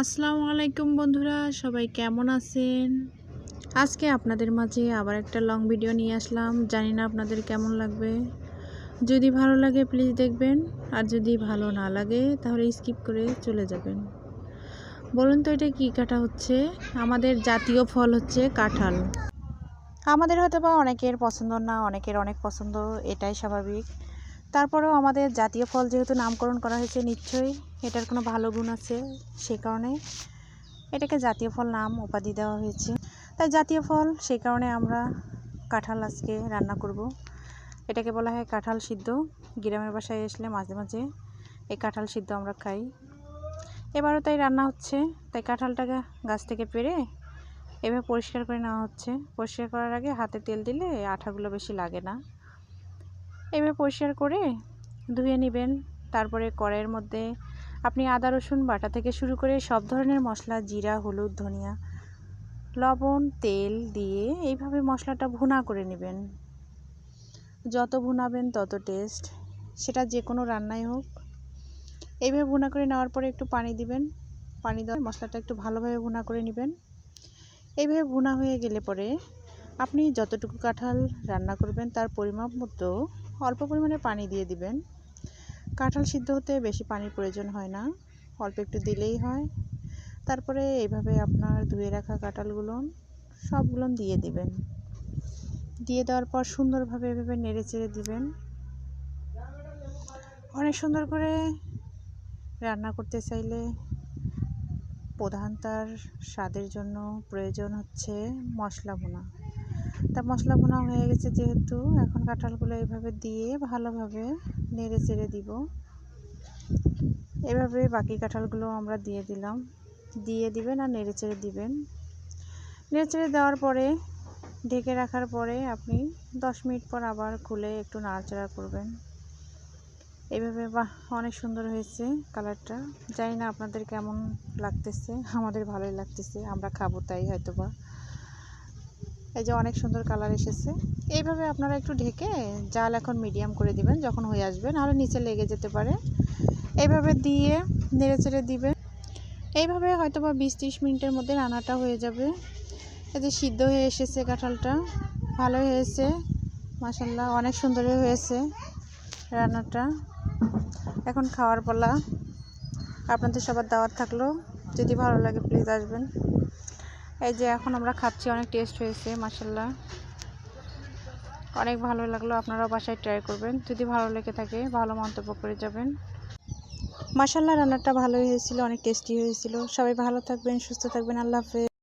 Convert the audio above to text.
আসসালামু আলাইকুম বন্ধুরা, সবাই কেমন আছেন? আজকে আপনাদের মাঝে আবার একটা লং ভিডিও নিয়ে আসলাম, জানি না আপনাদের কেমন লাগবে। যদি ভালো লাগে প্লিজ দেখবেন, আর যদি ভালো না লাগে তাহলে স্কিপ করে চলে যাবেন। বলুন তো এটা কী কাটা হচ্ছে? আমাদের জাতীয় ফল হচ্ছে কাঁঠাল। আমাদের হয়তো বা অনেকের পছন্দ না, অনেকের অনেক পছন্দ, এটাই স্বাভাবিক। তারপরেও আমাদের জাতীয় ফল যেহেতু নামকরণ করা হয়েছে, নিশ্চয়ই এটার কোনো ভালো গুণ আছে সে কারণে এটাকে জাতীয় ফল নাম উপাধি দেওয়া হয়েছে। তাই জাতীয় ফল সেই কারণে আমরা কাঁঠাল আজকে রান্না করব। এটাকে বলা হয় কাঁঠাল সিদ্ধ। গ্রামের বাসায় আসলে মাঝে মাঝে এই কাঁঠাল সিদ্ধ আমরা খাই। এবারও তাই রান্না হচ্ছে। তাই কাঁঠালটাকে গাছ থেকে পেরে এভাবে পরিষ্কার করে নেওয়া হচ্ছে। পরিষ্কার করার আগে হাতে তেল দিলে আঠাগুলো বেশি লাগে না। এভাবে পরিষ্কার করে ধুয়ে নেবেন। তারপরে কড়াইয়ের মধ্যে আপনি আদা, রসুন বাটা থেকে শুরু করে সব ধরনের মশলা, জিরা, হলুদ, ধনিয়া, লবণ, তেল দিয়ে এইভাবে মশলাটা ভুনা করে নেবেন। যত ভুনাবেন তত টেস্ট সেটা যে কোনো রান্নাই হোক। এইভাবে ভুনা করে নেওয়ার পরে একটু পানি দিবেন। পানি দেওয়ার মশলাটা একটু ভালোভাবে ভুনা করে নেবেন। এইভাবে ভুনা হয়ে গেলে পরে আপনি যতটুকু কাঁঠাল রান্না করবেন তার পরিমাপ মতো অল্প পরিমাণে পানি দিয়ে দিবেন। কাঁঠাল সিদ্ধ হতে বেশি পানির প্রয়োজন হয় না, অল্প একটু দিলেই হয়। তারপরে এইভাবে আপনার ধুয়ে রাখা কাঁঠালগুলো, সবগুলো দিয়ে দিবেন। দিয়ে দেওয়ার পর সুন্দরভাবে এভাবে নেড়ে চেড়ে দিবেন। অনেক সুন্দর করে রান্না করতে চাইলে প্রধান তার স্বাদের জন্য প্রয়োজন হচ্ছে মশলা বোনা তা মশলা বোনা হয়ে গেছে যেহেতু, এখন কাঁঠালগুলো এইভাবে দিয়ে ভালোভাবে নেড়ে চেড়ে দিব। এভাবে বাকি কাঁঠালগুলো আমরা দিয়ে দিলাম। দিয়ে দিবেন আর নেড়ে চেড়ে দিবেন। নেড়ে চেড়ে দেওয়ার পরে, ঢেকে রাখার পরে আপনি দশ মিনিট পর আবার খুলে একটু নাড়াচাড়া করবেন। এইভাবে বাহ, অনেক সুন্দর হয়েছে কালারটা। জানি না আপনাদের কেমন লাগতেছে, আমাদের ভালোই লাগতেছে, আমরা খাব তাই হয়তো বা এই যে অনেক সুন্দর কালার এসেছে। এইভাবে আপনারা একটু ঢেকে জাল এখন মিডিয়াম করে দিবেন যখন হয়ে আসবে, নাহলে নিচে লেগে যেতে পারে। এইভাবে দিয়ে নেড়ে চেড়ে দিবেন। এইভাবে হয়তো বা বিশ ত্রিশ মিনিটের মধ্যে রান্নাটা হয়ে যাবে। এই যে সিদ্ধ হয়ে এসেছে কাঁঠালটা। ভালো হয়েছে। মাসাল্লাহ অনেক সুন্দর হয়েছে রান্নাটা। এখন খাওয়ার পালা। আপনাদের সবার দাওয়াত থাকল। যদি ভালো লাগে প্লিজ আসবেন। এই যে এখন আমরা খাচ্ছি, অনেক টেস্ট হয়েছে মাসাল্লাহ অনেক ভালো লাগল, আপনারাও বাসায় ট্রাই করবেন। যদি ভালো লেগে থাকে, ভালো মন্তব্য করে যাবেন। মাসাল্লাহ রান্নাটা ভালোই হয়েছিল, অনেক টেস্টি হয়েছিল। সবাই ভালো থাকবেন, সুস্থ থাকবেন, আল্লাহ হাফেজ।